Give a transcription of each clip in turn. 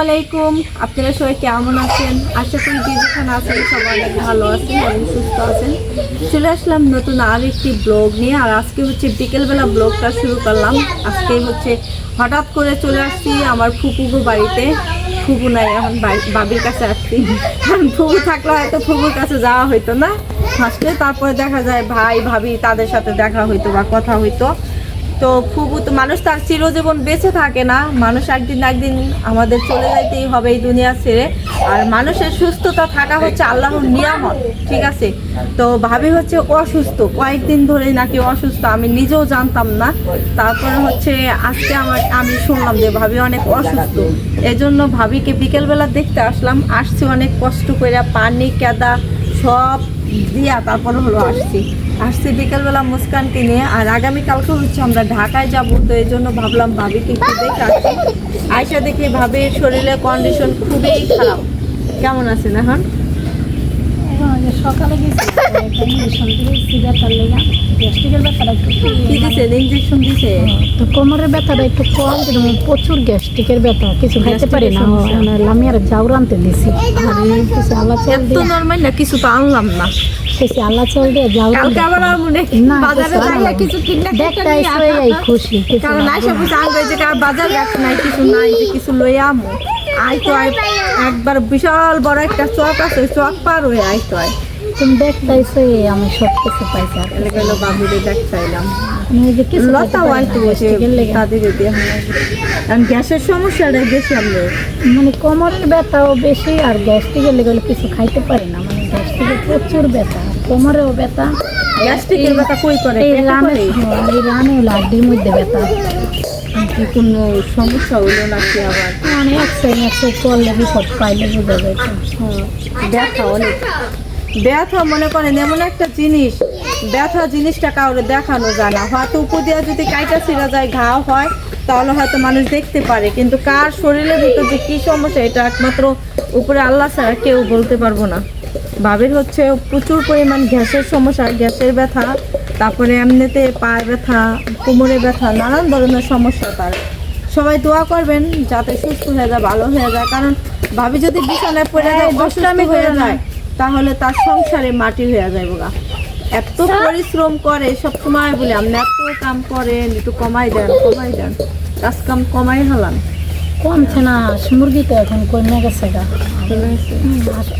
আলাইকুম আপনারা সবাই কেমন আছেন? আশা করি যে যেখানে আছেন সবাই অনেক ভালো আছেন এবং সুস্থ আছেন। চলে আসলাম নতুন আর একটি ব্লগ নিয়ে, আর আজকে হচ্ছে বিকেলবেলা ব্লগটা শুরু করলাম। আজকে হচ্ছে হঠাৎ করে চলে আসছি আমার ফুপুগো বাড়িতে। ফুপু নাই, এখন বাবির কাছে আসছি। কারণ ফুপু থাকলে হয়তো ফুপুর কাছে যাওয়া হইতো না। আসলে তারপরে দেখা যায় ভাই, ভাবি তাদের সাথে দেখা হইতো বা কথা হইতো। তো খুব মানুষ তার চিরজীবন বেঁচে থাকে না। মানুষ একদিন একদিন আমাদের চলে যাইতেই হবে এই দুনিয়া ছেড়ে। আর মানুষের সুস্থতা থাকা হচ্ছে আল্লাহর নিয়ামত, ঠিক আছে? তো ভাবি হচ্ছে অসুস্থ, কয়েকদিন ধরে নাকি অসুস্থ, আমি নিজেও জানতাম না। তারপরে হচ্ছে আজকে আমার, আমি শুনলাম যে ভাবি অনেক অসুস্থ। এজন্য ভাবিকে বিকেলবেলা দেখতে আসলাম, আসছি অনেক কষ্ট করে পানি, কেদা সব দিয়া তারপরে হলো আসছি। আসছি বিকেলবেলা মুস্কানকে নিয়ে, আর আগামীকালকে হচ্ছে আমরা ঢাকায় যাব, তো এই জন্য ভাবলাম ভাবিকে একটু আয়সা দেখি ভাবির শরীরের কন্ডিশন খুবই খারাপ। কেমন আছেন এখন? সকালে গেছি ইঞ্জেকশন দিয়েছি ব্যথার লেগা। গ্যাস্ট্রিকের ব্যথাটা একটু কি দিছে ইঞ্জেকশন দিছে? তো কোমরের ব্যথাটা একটু কম কিন্তু প্রচুর গ্যাস্ট্রিকের ব্যথা। কিছু খাইতে পারি না। আমি আর জাউর আনতে দিছি। কিছু আল্লাহ চাল দিয়ে। নর্মাল না কিছু তো আনলাম না। কিছু আল্লাহ চাল দিয়ে জাউর কালকে আবার আর মনে বাজারে কিছু যাইয়া কিছু কিনা দেখতে আইসো এই খুশি কিছু কারণ আয়সা বুঝে আনবে যে কার বাজার রাখ নাই কিছু নাই কিছু লই আমো আই তো আই একবার বিশাল বড় একটা চক আছে ওই চক পার হয়ে আই তো আই তুমি আইসো আমি সব কিছু পাইছি আর এলে গেল বাবুরে দেখ চাইলাম আমি যে কিছু লতা পারি ওয়াই না, তো বসে তাদের দিয়ে কারণ গ্যাসের সমস্যাটা বেশি আমরা। মানে কোমরের ব্যথাও বেশি আর গ্যাস্ট্রিকের লেগে কিছু খাইতে পারি না। মানে গ্যাস্ট্রিকের প্রচুর ব্যথা কোমরেও ব্যথা। গ্যাস্ট্রিকের ব্যথা কই করে? এই রানে? হ্যাঁ, এই রানে হলো মধ্যে ব্যথা। কি কোনো সমস্যা হইল নাকি আবার? মানে এক সাইড এক সাইড করলে বিপদ পাইলে বোঝা যায়। হ্যাঁ, ব্যথা অনেক। ব্যথা মনে করেন এমন একটা জিনিস ব্যথা জিনিসটা কাউরে দেখানো যায় না। হয়তো উপর যদি কাইটা ছিঁড়া যায় ঘা হয় তাহলে হয়তো মানুষ দেখতে পারে। কিন্তু কার শরীরের ভিতর যে কী সমস্যা এটা একমাত্র উপরে আল্লাহ ছাড়া কেউ বলতে পারব না। ভাবের হচ্ছে প্রচুর পরিমাণ গ্যাসের সমস্যা গ্যাসের ব্যথা তারপরে এমনিতে পায়ের ব্যথা কোমরে ব্যথা নানান ধরনের সমস্যা তার। সবাই দোয়া করবেন যাতে সুস্থ হয়ে যায় ভালো হয়ে যায়। কারণ ভাবি যদি বিছানায় পড়ে যায় অসুস্থ হয়ে যায় তাহলে তার সংসারে মাটি হয়ে যায় বোগা এত পরিশ্রম করে সব সময় বলে আপনি এত কাম করেন একটু কমাই দেন কমাই দেন। কাজ কাম কমাই হলাম। কমছে না হাঁস মুরগি তো এখন কমে গেছে গা।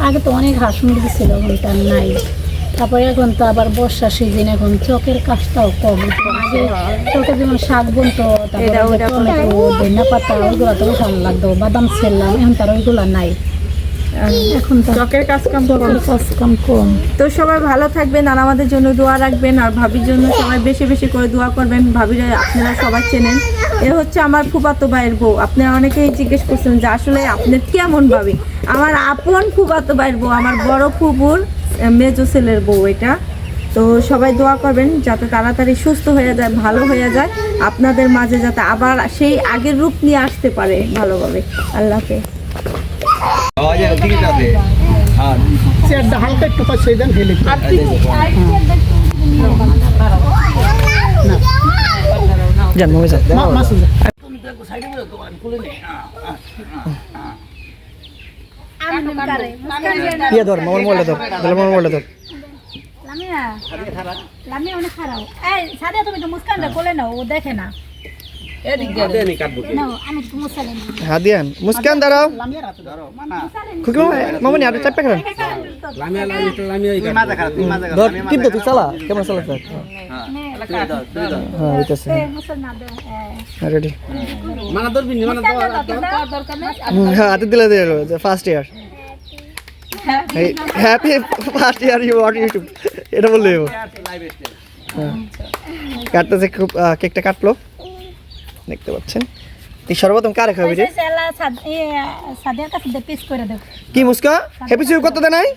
আগে তো অনেক হাঁস মুরগি ছিল এখন তার নাই। তারপরে এখন তো আবার বর্ষা সিজন এখন চকের কাজটাও কম। আগে চকে যেমন শাক বুনতো তারপরে ধনিয়া পাতা ওইগুলো তো ভালো লাগতো। বাদাম ছিলাম এখন তার ওইগুলো নাই। এখন তো চকের কাজ কাম কাজ কম কম। তো সবাই ভালো থাকবেন আর আমাদের জন্য দোয়া রাখবেন আর ভাবির জন্য সবাই বেশি বেশি করে দোয়া করবেন। ভাবিরা আপনারা সবাই চেনেন। এ হচ্ছে আমার ফুপাতো ভাইয়ের বউ। আপনারা অনেকেই জিজ্ঞেস করছেন যে আসলে আপনার কেমন ভাবি? আমার আপন ফুপাতো ভাইয়ের বউ আমার বড় ফুপুর মেজো ছেলের বউ এটা। তো সবাই দোয়া করবেন যাতে তাড়াতাড়ি সুস্থ হয়ে যায় ভালো হয়ে যায়। আপনাদের মাঝে যাতে আবার সেই আগের রূপ নিয়ে আসতে পারে ভালোভাবে। আল্লাহকে আওয়াজ ঠিক আছে হ্যাঁ চেয়ারটা হালকা একটু পাশে দেন হেলে যান মোমে যান ইয়ে ধর মোবাইল মোবাইলটা ধর তাহলে মোবাইল মোবাইলটা ধর লামিয়া লামিয়া অনেক খারাপ এই সাদিয়া তুমি তো মুস্কানটা কোলে নাও ও দেখে না দেনি কাটবো কি? নাও আমি একটু মুসালে নিই। হ্যাঁ দিয়ান মুস্কান দাঁড়াও। খুকি মামা মামনি আপনি চাপে খেলেন তো তুই চালা কেমন চালা স্যার হ্যাঁ হ্যাঁ রেডি হ্যাঁ হাতে দিলে দিয়ে first year happy first year you what YouTube এটা বললে কাটতেছে খুব কেকটা কাটলো। দেখতে পাচ্ছেন। এই সর্বপ্রথম কারে খাবি রে? সেলা সাদ এ কাছে দে পিস করে দেব কি মুস্কা? হ্যাপি সিউ কত দে নাই?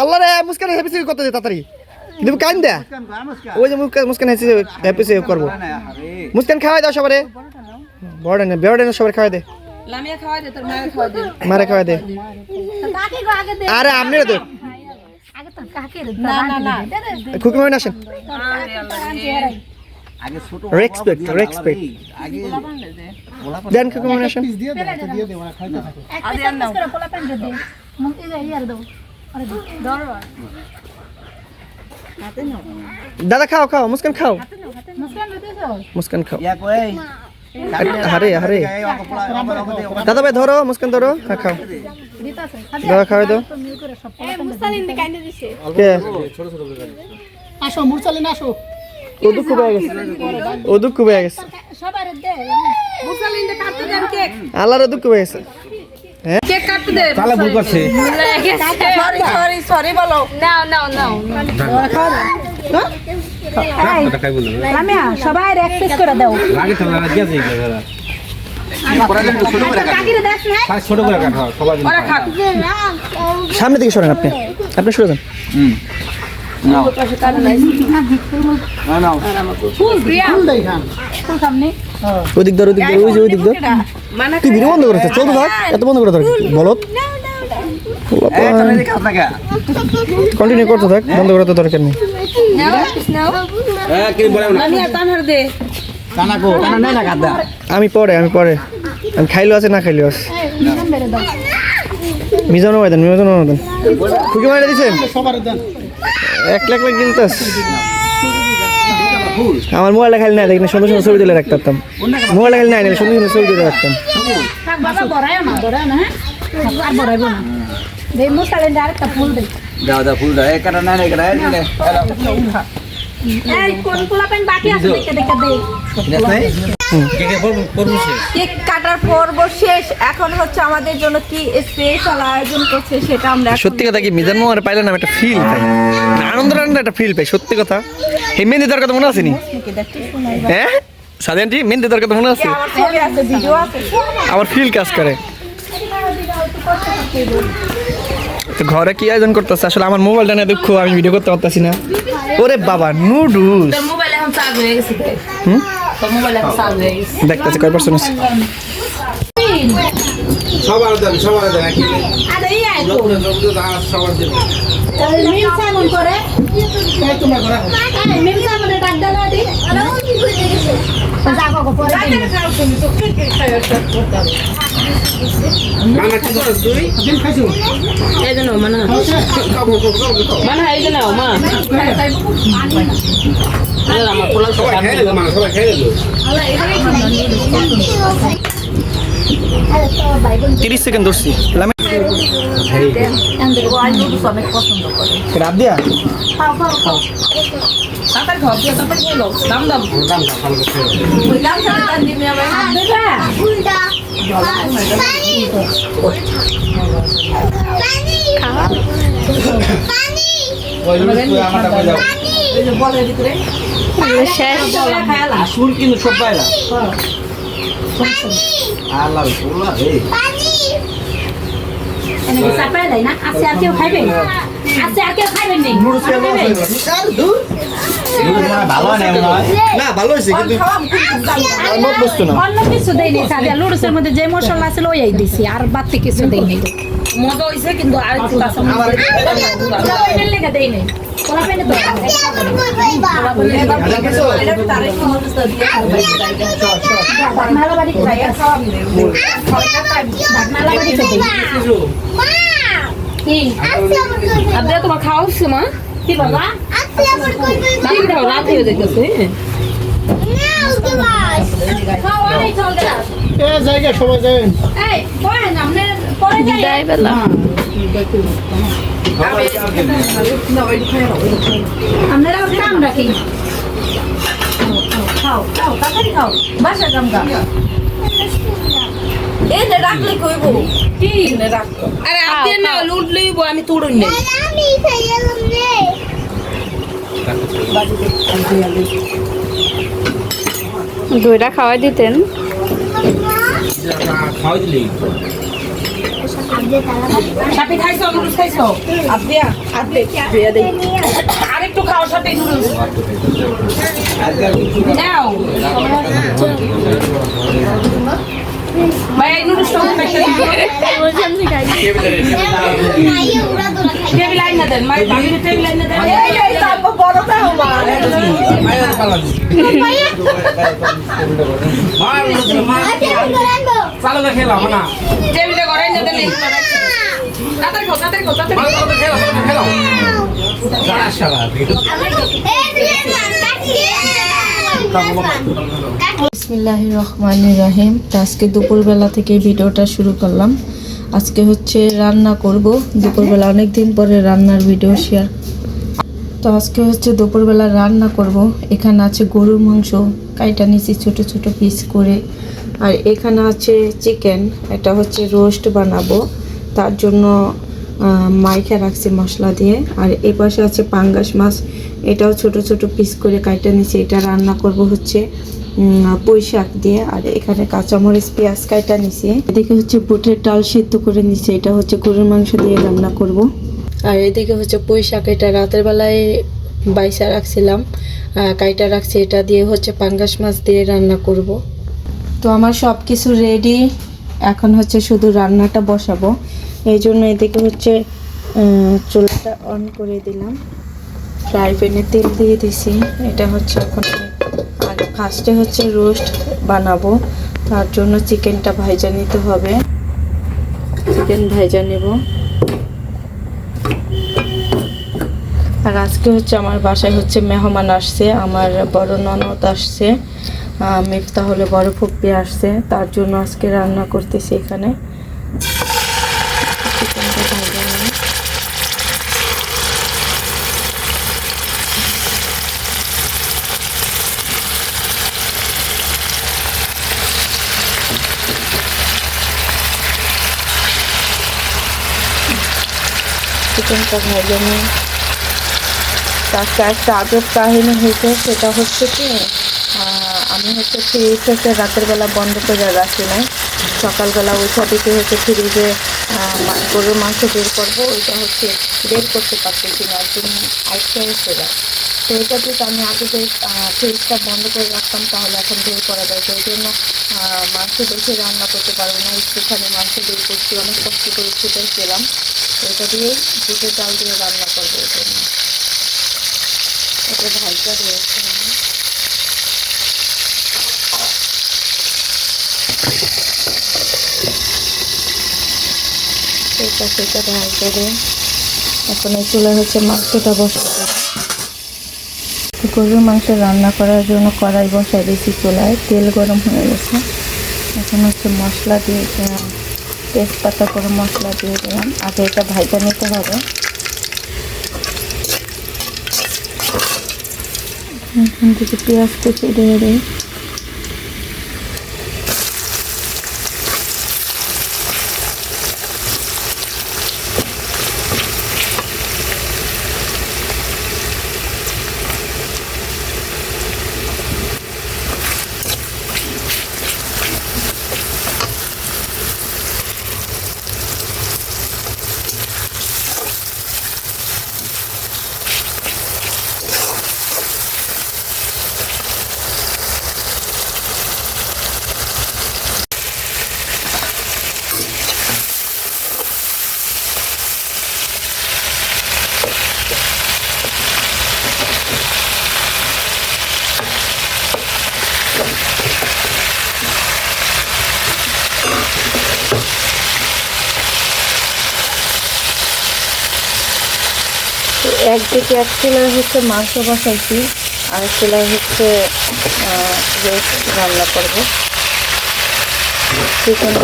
আল্লাহ রে মুস্কান হ্যাপি সিউ কত দে তাড়াতাড়ি। দেব কাইন দে। ওই যে মুস্কান মুস্কান হ্যাপি সিউ করব। মুস্কান খাওয়াই দাও সবারে। বড় না বড় না সবারে খাওয়াই দে। লামিয়া খাওয়া দে তোর মায়ের খাওয়া দে। মারে খাওয়াই দে। কাকে গো আগে দে? আরে আপনি দে আগে তো না না না। খুকি মামনি আসেন। আগে ছোট Respect, respect. আগে দেন কাকু আসেন দিয়ে দেয় দিয়ে দেয় ওরা খাইতে থাকে একটা piece করে পোলা প্যান্ট দে। মুখ এই যে দাও। আরে ধর। দাদা খাও খাও মুস্কান খাও। মুসকান খাও। কই আরে আরে। দাদা ভাই ধরো মুস্কান ধরো। হ্যাঁ খাও। দিতাছে দাদা খাওয়াই দাও। তো আসো মুরসালিন আসো। ও দুঃখ পেয়ে গেছে। ও দুঃখ পেয়ে গেছে। দে দুঃখ পেয়ে গেছে। তালা ভুল করছে সরি সরি সরি বলো এটা খাইবো না লামিয়া সবাই এক পিস করে দাও লাগে তো লাগে আছে দাদা ছোট করে কাটো ছোট করে কাটো সবাই দিন। সামনে থেকে সরেন আপনি। আপনি সরে যান। নাও নাও ফুল দেয় খান সামনে ওদিক ধর ওদিক ধর ওই যে ওদিক ধর। তুই ভিডিও বন্ধ করেছে? চল তো এত বন্ধ করে থাক। বলত কন্টিনিউ করতে থাক বন্ধ করার তো দরকার নেই। না। আমি পরে আমি পরে। আমি খাইলেও আছে না খাইলেও আছে। মিজানো দেন মিজানো দেন খুকি মারা দিছেন? সবার দেন। এক লাখ লাখ দিলতাস আমার মোবাইলটা খালি না দেখলে সুন্দর সুন্দর ছবি তুলে রাখতাম। মোবাইলটা খালি নাই না সুন্দর সুন্দর ছবি তুলে রাখতাম। থাক বাবা না বড়াইও না আর বড়াইবো না দে মুসালেন আরেকটা ফুল কেক কাটার পর্ব শেষ। এখন হচ্ছে আমাদের জন্য কি স্পেশাল আয়োজন করছে সেটা আমরা সত্যি কথা কি মিজান মোহর পাইলে না একটা ফিল পাই। আনন্দ আনন্দ একটা ফিল পাই সত্যি কথা। এই মেহেন্দি দেওয়ার কথা মনে আছে নি? হ্যাঁ? সাধারণটি মেহেন্দি দেওয়ার কথা মনে আছে? আমার ফিল কাজ করে। তো ঘরে কি আয়োজন করতেছে? আসলে আমার মোবাইলটা নিয়ে দুঃখ আমি ভিডিও করতে পারতেছি না। ওরে বাবা নুডলস। মোবাইলে এখন চার্জ হয়ে গেছে। হুম? দেখতেছি কয় পার্সেন্ট আছে সবার দেন সবার দেন সবার দেন করে মানা মানে মানে আমার পোলা সবাই খেয়ে মানে সবাই খেয়ে দিল তিরিশ সেকেন্ড ধরছি। আসুন কিন্তু সব বাইরা আল্লাহ ওলা রে এনেকে দেয় না আর কেউ আর কেউ মনে হয় না ভালো হয়েছে কিন্তু আর বস্তু না। অন্য কিছু দেই নাই সাদিয়া মধ্যে যে মশলা আছে ওই দিছি আর বাড়তি কিছু দেয়নি। নাই মজা হইছে কিন্তু আর একটু কাঁচা লেগে দেই নাই তোমার খাওয়াচ্ছে মা কি বাবা রাত হয়ে যেতেছে জায়গা সবাই যায় খাও খাও তাড়াতাড়ি খাও। বাসা কাম এই যে রাখলে কইব কি নে রাখো। আরে আপনি না লুট লইব আমি তুড়ুন নেই দইটা খাওয়াই দিতেন। খাওয়াই দিলি। সাথে খাইছো নুডলস খাইছো? আদিয়া আদে দিয়া দে আরেকটু খাও সাথে নুডলস। নাও। ভাই এই নুডলসটা টেবিল আইন না দেন মাই ভাবির টেবিল আইন না দেন। না আইন না দেন তাড়াতাড়ি খাও তাড়াতাড়ি খাও তাড়াতাড়ি চালু খেলাম শালা বিসমিল্লাহ রহমান রাহিম। তো আজকে দুপুরবেলা থেকে ভিডিওটা শুরু করলাম। আজকে হচ্ছে রান্না করব। দুপুরবেলা অনেক দিন পরে রান্নার ভিডিও শেয়ার তো আজকে হচ্ছে দুপুরবেলা রান্না করব। এখানে আছে গরুর মাংস। কাইটা নিচে ছোট ছোট পিস করে। আর এখানে আছে চিকেন এটা হচ্ছে রোস্ট বানাবো। তার জন্য মাইখা রাখছি মশলা দিয়ে। আর এই পাশে আছে পাঙ্গাস মাছ, এটাও ছোট ছোট পিস করে কাইটা নিচে এটা রান্না করব হচ্ছে পুঁই শাক দিয়ে। আর এখানে কাঁচামরিচ, পেঁয়াজ কাইটা নিছি এদিকে হচ্ছে বুটের ডাল সিদ্ধ করে নিছি এটা হচ্ছে গরুর মাংস দিয়ে রান্না করব। আর এদিকে হচ্ছে পুঁই শাক, এটা রাতের বেলায় বাইসা রাখছিলাম। কাইটা রাখছি, এটা দিয়ে হচ্ছে পাঙ্গাস মাছ দিয়ে রান্না করব। তো আমার সব কিছু রেডি এখন হচ্ছে শুধু রান্নাটা বসাবো। এই জন্য এদিকে হচ্ছে চুলাটা অন করে দিলাম। ফ্রাই প্যানে তেল দিয়ে দিছি। এটা হচ্ছে এখন আর ফার্স্টে হচ্ছে রোস্ট বানাবো। তার জন্য চিকেনটা ভাইজা নিতে হবে। চিকেন ভাইজা নেব। আর আজকে হচ্ছে আমার বাসায় হচ্ছে মেহমান আসছে। আমার বড় ননদ আসছে। মিফতা হলে বড় ফুপি আসছে। তার জন্য আজকে রান্না করতেছি এখানে। চিকেনটা ভাজা তার একটা আজব কাহিনী হয়েছে, সেটা হচ্ছে কি আমি হচ্ছে ফ্রিজ হচ্ছে রাতের বেলা বন্ধ করে রাখি নাই। সকালবেলা ওইটা দিকে হচ্ছে ফ্রিজে গরুর মাংস বের করব, ওইটা হচ্ছে বের করতে পারতেছি না, একদম আইসা এসে যায়। তো এটা যদি আমি আগে যে ফ্রিজটা বন্ধ করে রাখতাম, তাহলে এখন বের করা যায়। এই জন্য মাংস বেশি রান্না করতে পারব না, একটুখানি মাংস বের করছি, অনেক কষ্ট করে পেলাম এটা দিয়েই বুটের চাল দিয়ে রান্না করব এই জন্য। এটা ভাজা রয়েছে সেটা সেটা ভাজা দিয়ে এখন এই চুলা হচ্ছে মাংসটা বসাতে গরুর মাংস রান্না করার জন্য কড়াই বসাই দিয়েছি চুলায়। তেল গরম হয়ে গেছে। এখন হচ্ছে মশলা দিয়ে দিলাম। তেজপাতা করে মশলা দিয়ে দিলাম। আগে এটা ভাজা নিতে হবে। এখান থেকে পেঁয়াজ কুচি দিয়ে দিই একদিকে এক চুলায় হচ্ছে মাংস বসাইছি আর চুলায় হচ্ছে রোস্ট রান্না করব। চিকেন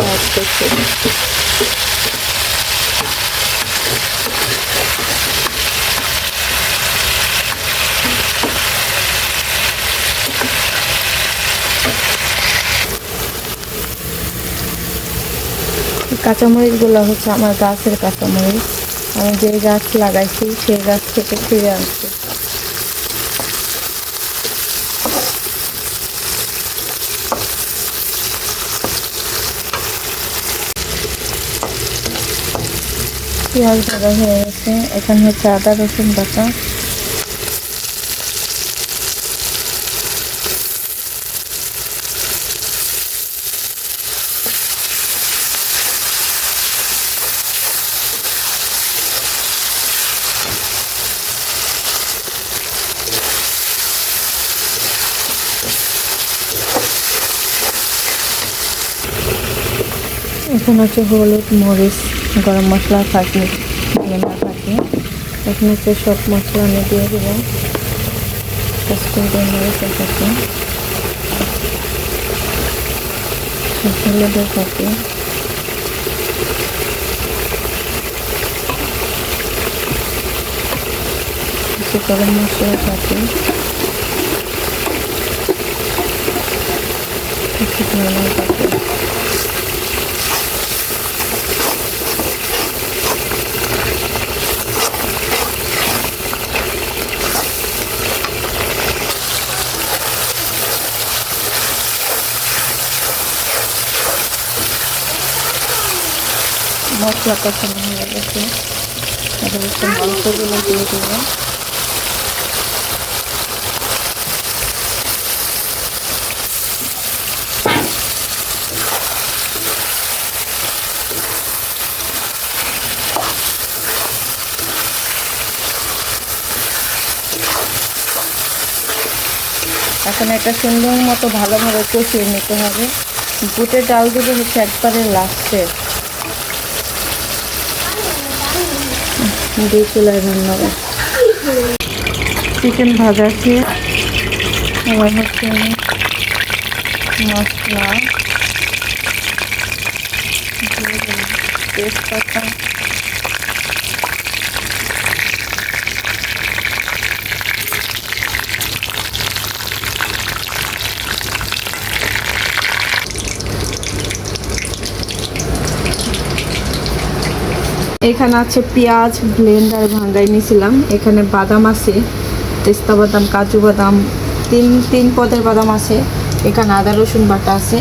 কাঁচামরিচগুলো হচ্ছে আমার গাছের কাঁচামরিচ। আমি যে গাছ লাগাইছি, সেই গাছ থেকে ফিরে আসছি। পেঁয়াজ ভাজা হয়ে গেছে। এখানে হচ্ছে আদা রসুন বাটা। এখন হচ্ছে হলুদ, মরিচ, গরম মশলা থাকি, ধনিয়া থাকি। এখন হচ্ছে সব মশলা আমি দিয়ে দেবো। কস্তুরি মরিচ থাকি হলুদের থাকি। কিছু গরম মশলা থাকি। কিছু ধনিয়া থাকি। হয়ে গেছে। একটু মাংসগুলো দিয়ে এখন একটা সুন্দর মতো ভালোভাবে কষিয়ে নিতে হবে। বুটের ডাল দেবে হচ্ছে একবারে লাস্টে দুই চুলায় রান্না চিকেন ভাজা খেয়ে এবার হচ্ছে মশলা তেজপাতা এখানে আছে পেঁয়াজ ব্লেন্ডার ভাঙ্গাই নিয়েছিলাম এখানে বাদাম আছে, তেস্তা বাদাম, কাজু বাদাম, তিন তিন পদের বাদাম আছে। এখানে আদা, রসুন বাটা আছে।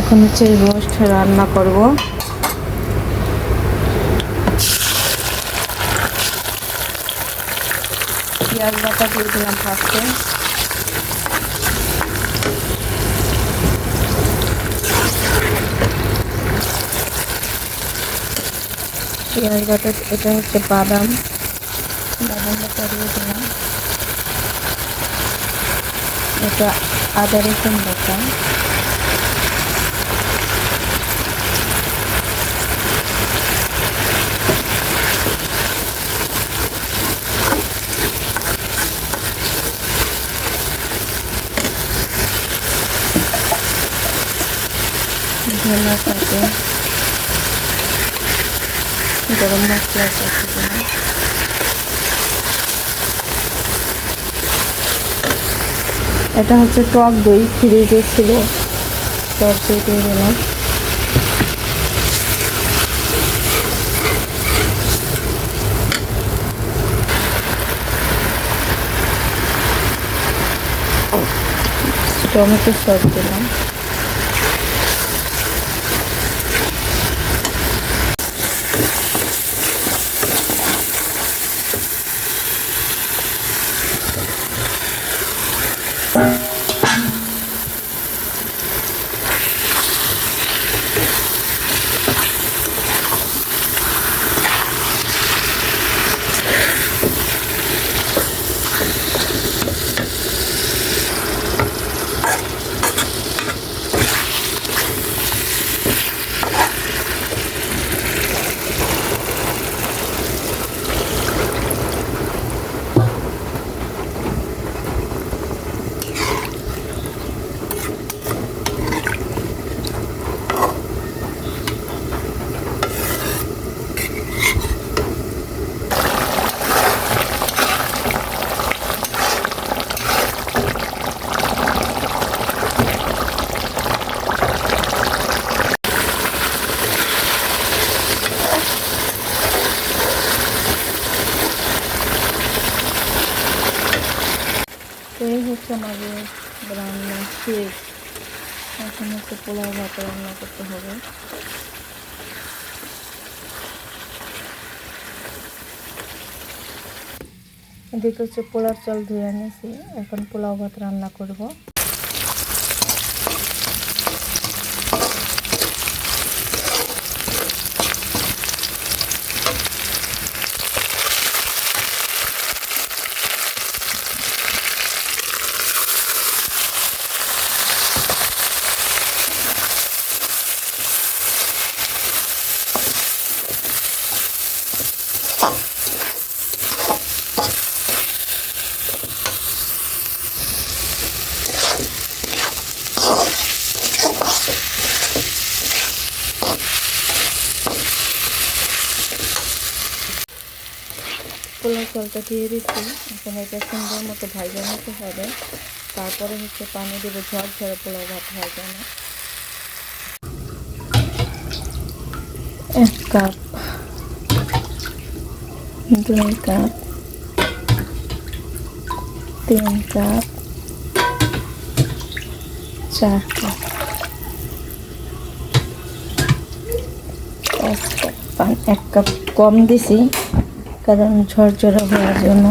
এখন হচ্ছে রোস্ট রান্না করব। পেঁয়াজ বাটা দিয়ে দিলাম ফার্স্টে পেঁয়াজ বাটা এটা হচ্ছে বাদাম। বাদাম বাটা দিলাম। এটা আদা রসুন বাটা। ধনে পাতা। গরম মশলা আছে এখানে। এটা হচ্ছে টক দই ফ্রিজে ছিল টক দই দিয়ে দিলাম। টমেটো সস দিলাম তো এই হচ্ছে আমাদের রান্না শেষ এখন হচ্ছে পোলাও ভাত রান্না করতে হবে এদিকে হচ্ছে পোলার চাল ধুয়ে এনেছি। এখন পোলাও ভাত রান্না করব। চালটা দিয়ে দিচ্ছি। এখন এটা সুন্দর মতো ভাজা নিতে হবে। তারপরে হচ্ছে পানি দেবো ঝড় ঝরে পোলাও ভাত হয় যেন এক কাপ, দুই কাপ, তিন কাপ, চার কাপ এক কাপ কম দিছি। কারণ ঝরঝরা হওয়ার জন্য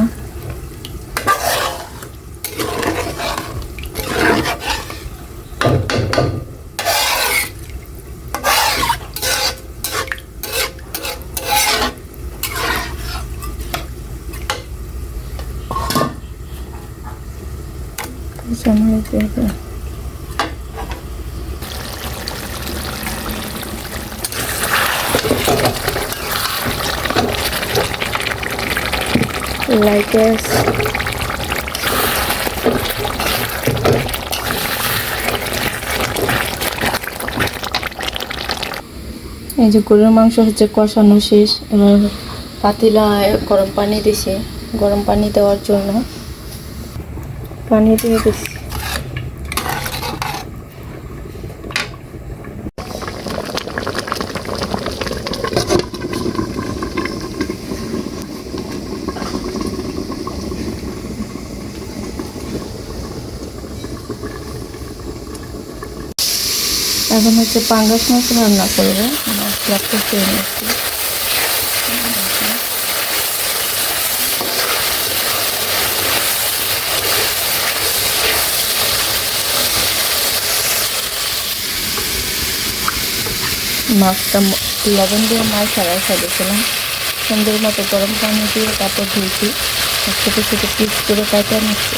কাঁচামরিচ দিয়ে দিলাম। Like this. এই যে গরুর মাংস হচ্ছে কষানো শেষ এবার পাতিলা গরম পানি দিছি গরম পানি দেওয়ার জন্য পানি দিয়ে দিছি এখন হচ্ছে পাঙ্গাস মাছ রান্না করব। মশলা কষিয়ে নিচ্ছি। মাছটা লবণ দিয়ে মাছ ছাড়াই খাইছিলাম সুন্দর মতো গরম পানি দিয়ে তারপর ধুয়েছি ছোটো ছোটো পিস করে কাটা নিচ্ছি।